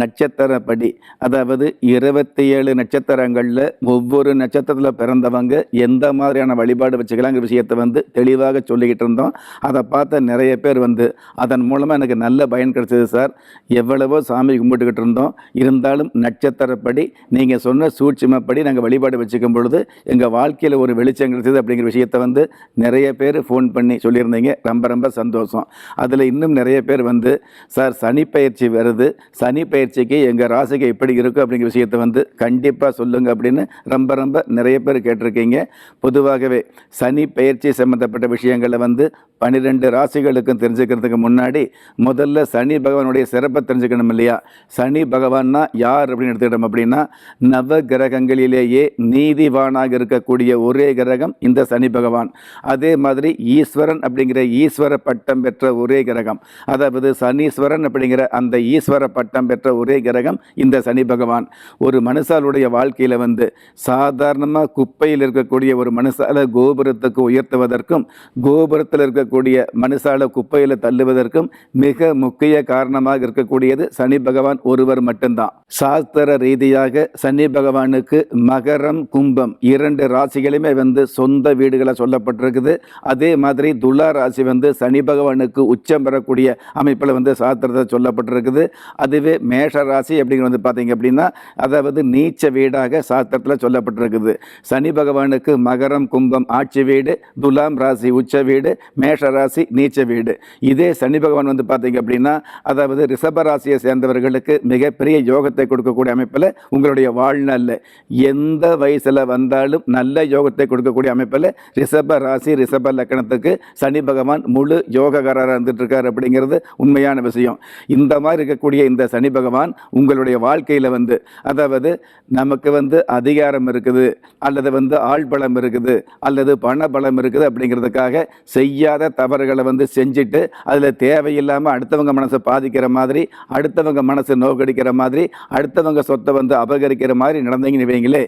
நட்சத்திரப்படி. அதாவது இருபத்தி ஏழு நட்சத்திரங்களில் ஒவ்வொரு நட்சத்திரத்தில் பிறந்தவங்க எந்த மாதிரியான வழிபாடு வச்சுக்கலாங்கிற விஷயத்தை வந்து தெளிவாக சொல்லிக்கிட்டு இருந்தோம். அதை பார்த்த நிறைய பேர் வந்து அதன் மூலமாக எனக்கு நல்ல பயன் கிடைச்சது சார். எவ்வளவோ சாமி கும்பிட்டுக்கிட்டு இருந்தோம். இருந்தாலும் நட்சத்திரப்படி நீங்கள் சொன்ன சூட்சுமப்படி நாங்கள் வழிபாடு வச்சுக்கும் பொழுது எங்கள் வாழ்க்கையில் ஒரு வெளிச்சம் கிடைச்சது அப்படிங்கிற விஷயத்தை வந்து நிறைய பேர் ஃபோன் பண்ணி சொல்லியிருந்தீங்க. ரொம்ப ரொம்ப சந்தோஷம். அதில் இன்னும் நிறைய பேர் வந்து சார் சனி பயிற்சி வருது. சனி பயிற்சிக்கு எங்கள் ராசிக்கு எப்படி இருக்கும் அப்படிங்கிற விஷயத்தை வந்து கண்டிப்பாக சொல்லுங்கள் அப்படின்னு ரொம்ப ரொம்ப நிறைய பேர் கேட்டிருக்கீங்க. பொதுவாகவே சனி பயிற்சி சம்மந்தப்பட்ட விஷயங்களை வந்து பன்னிரெண்டு ராசிகளுக்கும் தெரிஞ்சுக்கிறதுக்கு முன்னாடி முதல்ல சனி பகவானுடைய சிறப்பை தெரிஞ்சுக்கணும் இல்லையா? சனி பகவான்னா யார் அப்படின்னு எடுத்துக்கிட்டோம் அப்படின்னா நவ கிரகங்களிலேயே நீதிவானாக இருக்கக்கூடிய ஒரே கிரகம் இந்த சனி பகவான். அதே மாதிரி ஈஸ்வரன் அப்படிங்கிற ஈஸ்வர பட்டம் பெற்ற ஒரே கிரகம். அதாவது சனீஸ்வரன் அப்படிங்கிற அந்த ஈஸ்வர பட்டம் பெற்ற ஒரே கிரகம் இந்த சனி பகவான். ஒரு மனுஷாலுடைய வாழ்க்கையில் வந்து சாதாரணமாக குப்பையில் இருக்கக்கூடிய ஒரு மனுஷால கோபுரத்துக்கு உயர்த்துவதற்கும் கோபுரத்தில் இருக்க இருக்கக்கூடிய மனுஷால குப்பையில் தள்ளுவதற்கும் மிக முக்கிய காரணமாக இருக்கக்கூடியது சனி பகவான் ஒருவர் மட்டும்தான். சாஸ்திர ரீதியாக சனி பகவானுக்கு மகரம் கும்பம் இரண்டு ராசிகளுமே வந்து சொந்த வீடுகளை சொல்லப்பட்டிருக்குது. அதே மாதிரி துலா ராசி வந்து சனி பகவானுக்கு உச்சம் பெறக்கூடிய அமைப்பில் வந்து சாஸ்திரத்தில் சொல்லப்பட்டிருக்குது. அதுவே மேஷ ராசி அப்படிங்கிறது வந்து பார்த்தீங்க அப்படின்னா அதாவது நீச்ச வீடாக சாஸ்திரத்தில் சொல்லப்பட்டிருக்குது. சனி பகவானுக்கு மகரம் கும்பம் ஆட்சி வீடு துலாம் ராசி உச்ச வீடு மேஷ ராசி நீச்ச வீடு. இதே சனி பகவான் வந்து பார்த்தீங்க அப்படின்னா அதாவது ரிஷப ராசியை சேர்ந்தவர்களுக்கு மிகப்பெரிய யோகத்தை கொடுக்கக்கூடிய அமைப்பில் உங்களுடைய வாழ்நாளில் எந்த வயசில் வந்தாலும் நல்ல யோகத்தை கொடுக்கக்கூடிய அமைப்பில் ரிஷப ராசி ரிஷப லக்கணத்துக்கு சனி பகவான் முழு யோகக்காரராக இருந்துட்டுருக்கார் அப்படிங்கிறது உண்மையான விஷயம். இந்த மாதிரி இருக்கக்கூடிய இந்த சனி பகவான் உங்களுடைய வாழ்க்கையில் வந்து அதாவது நமக்கு வந்து அதிகாரம் இருக்குது அல்லது வந்து ஆள் பலம் இருக்குது அல்லது பண பலம் இருக்குது அப்படிங்கிறதுக்காக செய்யாத தவறுகளை வந்து செஞ்சுட்டு அதில் தேவையில்லாமல் அடுத்தவங்க மனசை பாதிக்கிற மாதிரி அடுத்தவங்க மனசை நோக்கடிக்கிற மாதிரி அடுத்தவங்க சொத்தை வந்து அபகரிக்கிற மாதிரி நடந்தீங்கன்னு வைங்களே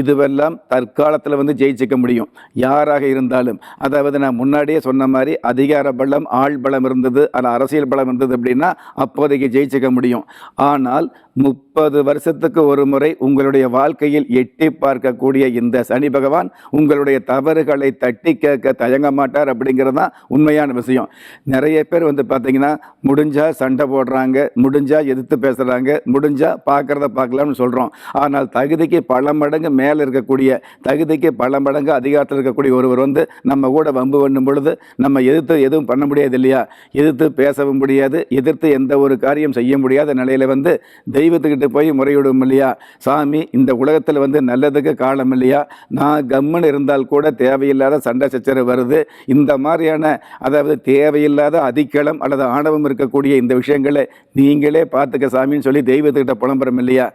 இதுவெல்லாம் தற்காலத்தில் வந்து ஜெயிச்சுக்க முடியும். யாராக இருந்தாலும் அதாவது நான் முன்னாடியே சொன்ன மாதிரி அதிகார பலம் ஆள் பலம் இருந்தது அல்ல அரசியல் பலம் இருந்தது அப்படின்னா அப்போதைக்கு ஜெயிச்சுக்க முடியும். ஆனால் முப்பது வருஷத்துக்கு ஒரு முறை உங்களுடைய வாழ்க்கையில் எட்டி பார்க்கக்கூடிய இந்த சனி பகவான் உங்களுடைய தவறுகளை தட்டி கேட்க தயங்க மாட்டார் அப்படிங்கிறது தான் உண்மையான விஷயம். நிறைய பேர் வந்து பார்த்தீங்கன்னா முடிஞ்சா சண்டை போடுறாங்க முடிஞ்சா எதிர்த்து பேசுகிறாங்க முடிஞ்சா பார்க்குறத பார்க்கலாம்னு சொல்கிறோம் ஆனால் தகுதிக்கு பல மடங்கு மேலே இருக்கக்கூடிய தகுதிக்கு பல மடங்கு அதிகாரத்தில் இருக்கக்கூடிய ஒருவர் வந்து நம்ம கூட வம்பு பண்ணும் பொழுது நம்ம எதிர்த்து எதுவும் பண்ண முடியாது இல்லையா? எதிர்த்து பேசவும் முடியாது எதிர்த்து எந்த ஒரு காரியம் செய்ய முடியாத நிலையில் வந்து தெய்வத்துக்கிட்ட போய் முறையிடும் இல்லையா? சாமி இந்த உலகத்தில் வந்து நல்லதுக்கு காலம் இல்லையா? நான் கம்முன்னு இருந்தால் கூட தேவையில்லாத சண்டை சச்சரவு வருது. இந்த மாதிரியான அதாவது தேவையில்லாத அதிக்களம் அல்லது ஆணவம் இருக்கக்கூடிய இந்த விஷயங்களை நீங்களே பார்த்துக்க சாமின்னு சொல்லி தெய்வத்துக்கிட்ட புலம்புறோம் இல்லையா?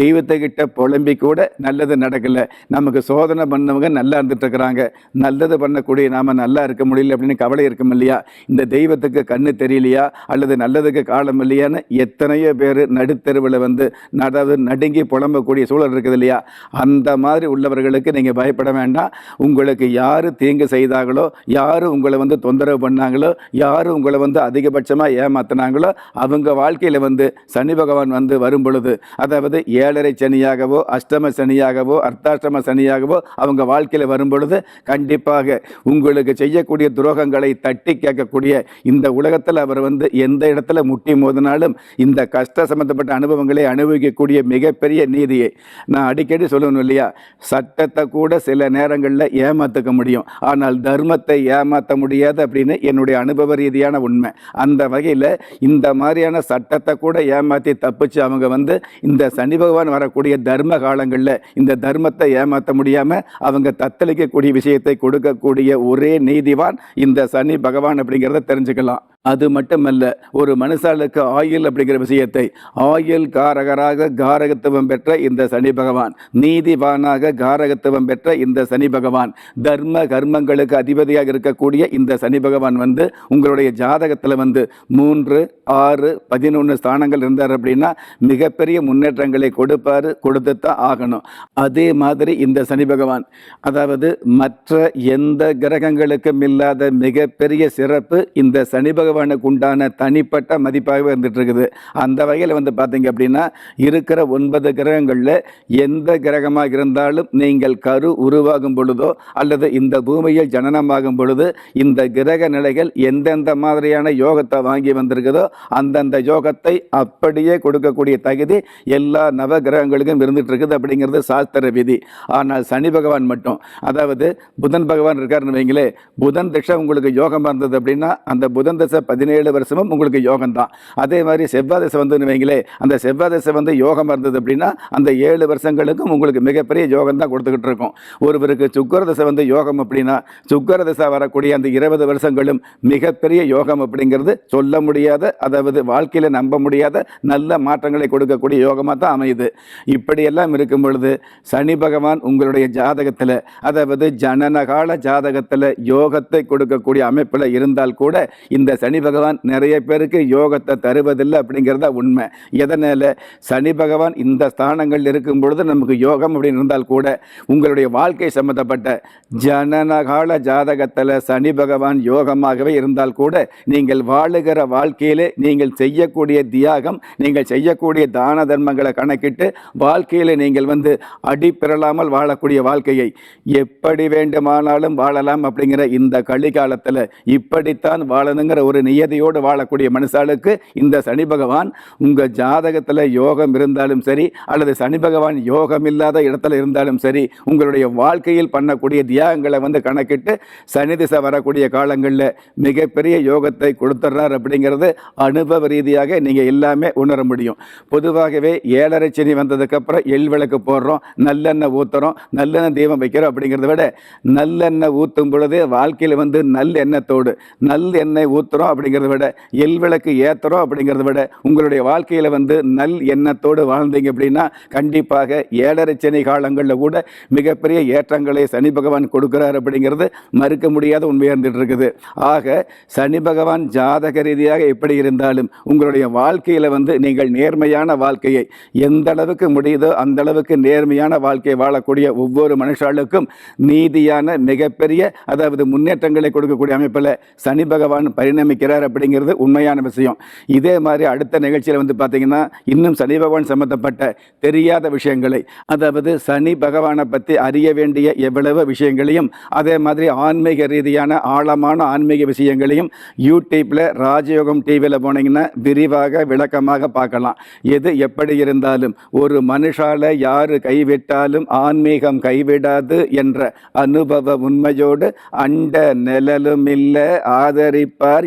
தெய்வத்துக்கிட்ட புலம்பி கூட நல்லது நடக்கலை. நமக்கு சோதனை பண்ணவங்க நல்லா இருந்துட்டுருக்குறாங்க. நல்லது பண்ணக்கூடிய நாம நல்லா இருக்க முடியல அப்படின்னு கவலை இருக்கும் இல்லையா? இந்த தெய்வத்துக்கு கண்ணு தெரியலையா? அல்லது நல்லதுக்கு காலம் இல்லையான்னு எத்தனையோ பேர் நடுத்தெருவில் வந்து அதாவது நடுங்கி புலம்பக்கூடிய சூழல் இருக்குது இல்லையா? அந்த மாதிரி உள்ளவர்களுக்கு நீங்கள் பயப்பட வேண்டாம். உங்களுக்கு யார் தீங்கு செய்தார்களோ யார் உங்களை வந்து தொந்தரவு பண்ணாங்களோ யார் உங்களை வந்து அதிகபட்சமாக ஏமாத்தினாங்களோ அவங்க வாழ்க்கையில் வந்து சனி பகவான் வந்து வரும் பொழுது அதாவது ஏழரை சனியாகவோ அஷ்டம சனியாகவோ அர்த்தாஷ்டம சனியாகவோ அவங்க வாழ்க்கையில் வரும் பொழுது கண்டிப்பாக உங்களுக்கு செய்யக்கூடிய துரோகங்களை தட்டி கேட்கக்கூடிய இந்த உலகத்தில் அவர் வந்து எந்த இடத்துல முட்டி மோதினாலும் இந்த கஷ்ட சம்பந்தப்பட்ட அனுபவங்களை அனுபவிக்கக்கூடிய மிகப்பெரிய நீதியை நான் அடிக்கடி சொல்லணும் இல்லையா? சட்டத்தை கூட சில நேரங்களில் ஏமாற்றுக்க முடியும். ஆனால் தர்மத்தை ஏமாற்ற முடியாது அப்படின்னு என்னுடைய அனுபவ ரீதியான உண்மை. அந்த வகையில் இந்த மாதிரியான சட்டத்தை கூட ஏமாற்றி தப்பிச்சு அவங்க வந்து இந்த சனி பகவான் வரக்கூடிய தர்ம காலங்களில் இந்த தர்மத்தை ஏமாற்ற முடியாமல் அவங்க தத்தளிக்கக்கூடிய விஷயத்தை கொடுக்கக்கூடிய ஒரே நீதிவான் இந்த சனி பகவான் அப்படிங்கிறத தெரிஞ்சுக்கலாம். அது மட்டுமல்ல ஒரு மனுஷாளுக்கு ஆயுள் அப்படிங்கிற விஷயத்தை ஆயுள் காரகராக காரகத்துவம் பெற்ற இந்த சனி பகவான் நீதிவானாக காரகத்துவம் பெற்ற இந்த சனி பகவான் தர்ம கர்மங்களுக்கு அதிபதியாக இருக்கக்கூடிய இந்த சனி பகவான் வந்து உங்களுடைய ஜாதகத்தில் வந்து மூன்று ஆறு பதினொன்று ஸ்தானங்கள் இருந்தார் அப்படின்னா மிகப்பெரிய முன்னேற்றங்களை கொடுப்பார் கொடுத்து தான் ஆகணும். அதே மாதிரி இந்த சனி பகவான் அதாவது மற்ற எந்த கிரகங்களுக்கும் இல்லாத மிகப்பெரிய சிறப்பு இந்த சனி பகவானுக்கு உண்டான தனிப்பட்ட மதிப்பாகவே இருந்துகிட்ருக்குது. அந்த வகையில் வந்து பார்த்தீங்க அப்படின்னா இருக்கிற ஒன்பது கிரகங்களில் எந்த கிரகமாக இருந்தாலும் நீங்கள் கரு உருவாகும் பொழுதோ அல்லது இந்த பூமியில் ஜனனமாகும் பொழுது இந்த கிரக நிலைகள் எந்தெந்த மாதிரியான யோகத்தை வாங்கி வந்திருக்குதோ அந்தந்த யோகத்தை அப்படியே கொடுக்கக்கூடிய தகுதி எல்லா நவ கிரகங்களுக்கும் இருந்துட்டு இருக்குது அப்படிங்கிறது சாஸ்திர விதி. ஆனால் சனி பகவான் மட்டும். அதாவது புதன் பகவான் இருக்காருன்னு வைங்களே புதன் திசை உங்களுக்கு யோகமாக இருந்தது அப்படின்னா அந்த புதன் திசை பதினேழு வருஷமும் உங்களுக்கு யோகம் தான் அதே மாதிரி செவ்வாய் தசை வந்துன்னு வைங்களே அந்த செவ்வாய் தசை வந்து யோகம் இருந்தது அப்படின்னா அந்த ஏழு வருஷங்களுக்கும் உங்களுக்கு மிகப்பெரிய யோகம் தான் கொடுத்துக்கிட்டு இருக்கும். ஒருவருக்கு சுக்கர தசை வந்து யோகம் அப்படின்னா சுக்கர திசை வரக்கூடிய அந்த இருபது வருஷங்களும் மிகப்பெரிய யோகம் அப்படிங்கிறது சொல்ல முடியாத அதாவது வாழ்க்கையில் நம்ப முடியாத நல்ல மாற்றங்களை கொடுக்கக்கூடிய யோகமாக தான் அமையுது. இப்படியெல்லாம் இருக்கும் பொழுது சனி பகவான் உங்களுடைய ஜாதகத்தில் அதாவது ஜனனகால ஜாதகத்தில் யோகத்தை கொடுக்கக்கூடிய அமைப்பில் இருந்தால் கூட இந்த சனி சனி பகவான் நிறைய பேருக்கு யோகத்தை தருவதில்லை அப்படிங்கிறத உண்மை. எதனால்? சனி பகவான் இந்த ஸ்தானங்கள் இருக்கும் பொழுது நமக்கு யோகம் அப்படின்னு இருந்தால் கூட உங்களுடைய வாழ்க்கை சம்மந்தப்பட்ட ஜனனகால ஜாதகத்தில் சனி பகவான் யோகமாகவே இருந்தால் கூட நீங்கள் வாழுகிற வாழ்க்கையிலே நீங்கள் செய்யக்கூடிய தியாகம் நீங்கள் செய்யக்கூடிய தான தர்மங்களை கணக்கிட்டு வாழ்க்கையில் நீங்கள் வந்து அடிப்பிரலாமல் வாழக்கூடிய வாழ்க்கையை எப்படி வேண்டுமானாலும் வாழலாம் அப்படிங்கிற இந்த கலிகாலத்தில் இப்படித்தான் வாழணுங்கிற ஒரு நியதியோடு வாழக்கூடிய மனுஷாளுக்கு இந்த சனி பகவான் உங்கள் ஜாதகத்தில் யோகம் இருந்தாலும் சரி அல்லது சனி பகவான் யோகம் இல்லாத இடத்துல இருந்தாலும் சரி உங்களுடைய வாழ்க்கையில் பண்ணக்கூடிய தியாகங்களை வந்து கணக்கிட்டு சனி திசை வரக்கூடிய காலங்களில் மிகப்பெரிய யோகத்தை கொடுத்துட்றார் அப்படிங்கிறது அனுபவ ரீதியாக நீங்கள் எல்லாமே உணர முடியும். பொதுவாகவே ஏழரை சனி வந்ததுக்கப்புறம் எள் விளக்கு போடுறோம் நல்லெண்ணெய் ஊற்றுறோம் நல்லெண்ணெய் தீபம் வைக்கிறோம் அப்படிங்கிறத விட நல்லெண்ணெய் ஊற்றும் பொழுது வாழ்க்கையில் வந்து நல் எண்ணத்தோடு நல் எண்ணெய் அப்படிங்கிறத விட எல் விளக்கு ஏற்றுறோம் அப்படிங்கிறத விட உங்களுடைய வாழ்க்கையில் வந்து நல் எண்ணத்தோடு வாழ்ந்தீங்க அப்படின்னா கண்டிப்பாக ஏழரை சனி காலங்களில் கூட மிகப்பெரிய ஏற்றங்களை சனி பகவான் கொடுக்குறார் அப்படிங்கிறது மறுக்க முடியாத உண்மையாக இருந்துட்டு இருக்குது ஆக சனி பகவான் ஜாதக ரீதியாக எப்படி இருந்தாலும் உங்களுடைய வாழ்க்கையில் வந்து நீங்கள் நேர்மையான வாழ்க்கையை எந்த அளவுக்கு முடியுதோ அந்த அளவுக்கு நேர்மையான வாழ்க்கையை வாழக்கூடிய ஒவ்வொரு மனுஷாளுக்கும் நீதியான மிகப்பெரிய அதாவது முன்னேற்றங்களை கொடுக்கக்கூடிய அமைப்பில் சனி பகவான் இருக்கிறார் அப்படிங்கிறது உண்மையான விஷயம். இதே மாதிரி அடுத்த நிகழ்ச்சியில் வந்து பார்த்தீங்கன்னா இன்னும் சனி பகவான் சம்பந்தப்பட்ட தெரியாத விஷயங்களை அதாவது சனி பகவானை பற்றி அறிய வேண்டிய எவ்வளவு விஷயங்களையும் அதே மாதிரி ஆன்மீக ரீதியான ஆழமான ஆன்மீக விஷயங்களையும் யூடியூப்பில் ராஜயோகம் டிவியில் போனீங்கன்னா விரிவாக விளக்கமாக பார்க்கலாம். எது எப்படி இருந்தாலும் ஒரு மனுஷால யாரு கைவிட்டாலும் ஆன்மீகம் கைவிடாது என்ற அனுபவ உண்மையோடு அண்ட நிழலும் இல்லை. ஆதரிப்பார்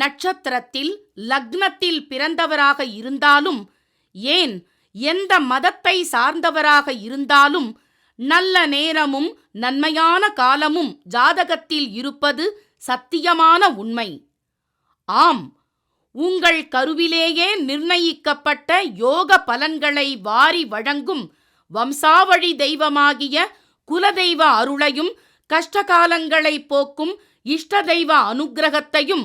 நட்சத்திரத்தில் லக்னத்தில் பிறந்தவராக இருந்தாலும் ஏன் எந்த மதத்தை சார்ந்தவராக இருந்தாலும் நல்ல நேரமும் நன்மையான காலமும் ஜாதகத்தில் இருப்பது சத்தியமான உண்மை. ஆம் உங்கள் கருவிலேயே நிர்ணயிக்கப்பட்ட யோக பலன்களை வாரி வழங்கும் வம்சாவழி தெய்வமாகிய குலதெய்வ அருளையும் கஷ்டகாலங்களை போக்கும் இஷ்ட தெய்வ அனுக்கிரகத்தையும்